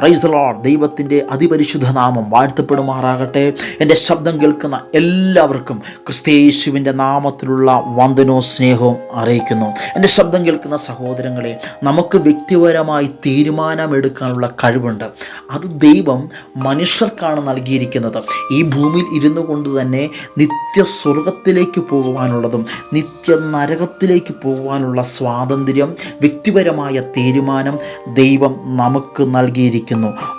Price load ദൈവത്തിന്റെ അതിപരിശുദ്ധ നാമം വാഴ്ത്തപ്പെടുമാറാകട്ടെ. എന്റെ ശബ്ദം കേൾക്കുന്ന എല്ലാവർക്കും ക്രിസ്തയേശുവിന്റെ നാമത്തിലുള്ള വന്ദനവും സ്നേഹവും അറിയിക്കുന്നു. എന്റെ ശബ്ദം കേൾക്കുന്ന സഹോദരങ്ങളെ നമുക്ക് വ്യക്തിപരമായി തീരുമാനമെടുക്കാനുള്ള കഴിവുണ്ട്. അത് ദൈവം മനുഷ്യർക്കാണ് നൽകിയിരിക്കുന്നത്. ഈ ഭൂമിയിൽ ഇരുന്നു കൊണ്ട് തന്നെ നിത്യ സ്വർഗത്തിലേക്ക് പോകുവാനുള്ളതും നിത്യ നരകത്തിലേക്ക് പോകുവാനുള്ള സ്വാതന്ത്ര്യം വ്യക്തിപരമായ തീരുമാനം ദൈവം നമുക്ക് നൽകിയിരിക്കുന്നു.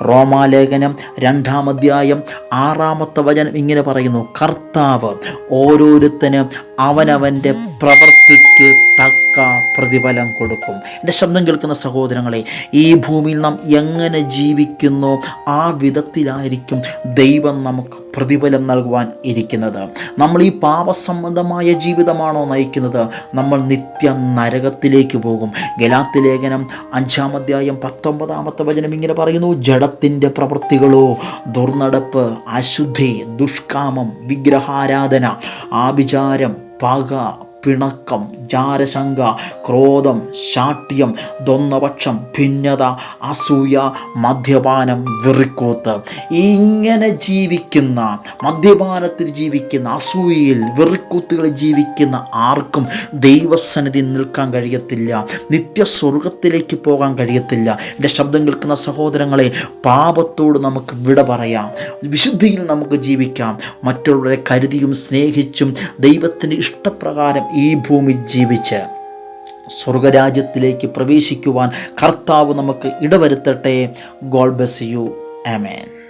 റോമാലേഖനം രണ്ടാം അധ്യായം ആറാമത്തെ വചനം ഇങ്ങനെ പറയുന്നു. കർത്താവ് ഓരോരുത്തന് അവനവന്റെ പ്രവൃത്തിക്ക് തക്ക പ്രതിഫലം കൊടുക്കും. എന്റെ ശബ്ദം കേൾക്കുന്ന സഹോദരങ്ങളെ ഈ ഭൂമിയിൽ നാം എങ്ങനെ ജീവിക്കുന്നു? ആ വിധത്തിലായിരിക്കും ദൈവം നമുക്ക് പ്രതിഫലം നൽകുവാൻ ഇരിക്കുന്നത്. നമ്മൾ ഈ പാപസംബന്ധമായ ജീവിതമാണോ നയിക്കുന്നത്? നമ്മൾ നിത്യ നരകത്തിലേക്ക് പോകും. ഗലാത്തി ലേഖനം അഞ്ചാം അധ്യായം പത്തൊമ്പതാമത്തെ വചനം ഇങ്ങനെ പറയുന്നു ജഡത്തിന്റെ പ്രവൃത്തികളോ ദുർനടപ്പ് അശുദ്ധി ദുഷ്കാമം വിഗ്രഹാരാധന ആഭിചാരം പക പിണക്കം ജാരശങ്ക ക്രോധം ശാഠ്യം ദ്വന്ദ്വപക്ഷം ഭിന്നത അസൂയ മദ്യപാനം വെറിക്കൂത്ത്. ഇങ്ങനെ ജീവിക്കുന്ന മദ്യപാനത്തിൽ ജീവിക്കുന്ന അസൂയയിൽ വെറിക്കൂത്തുകളിൽ ജീവിക്കുന്ന ആർക്കും ദൈവസന്നിധി നിൽക്കാൻ കഴിയത്തില്ല. നിത്യസ്വർഗത്തിലേക്ക് പോകാൻ കഴിയത്തില്ല. എന്റെ ശബ്ദം കേൾക്കുന്ന സഹോദരങ്ങളെ പാപത്തോട് നമുക്ക് വിട പറയാം. വിശുദ്ധിയിൽ നമുക്ക് ജീവിക്കാം. മറ്റുള്ളവരെ കരുതിയും സ്നേഹിച്ചും ദൈവത്തിന് ഇഷ്ടപ്രകാരം ഈ ഭൂമി ജീവിച്ച് സ്വർഗരാജ്യത്തിലേക്ക് പ്രവേശിക്കുവാൻ കർത്താവ് നമുക്ക് ഇടവരുത്തട്ടെ. God bless you. ആമേൻ.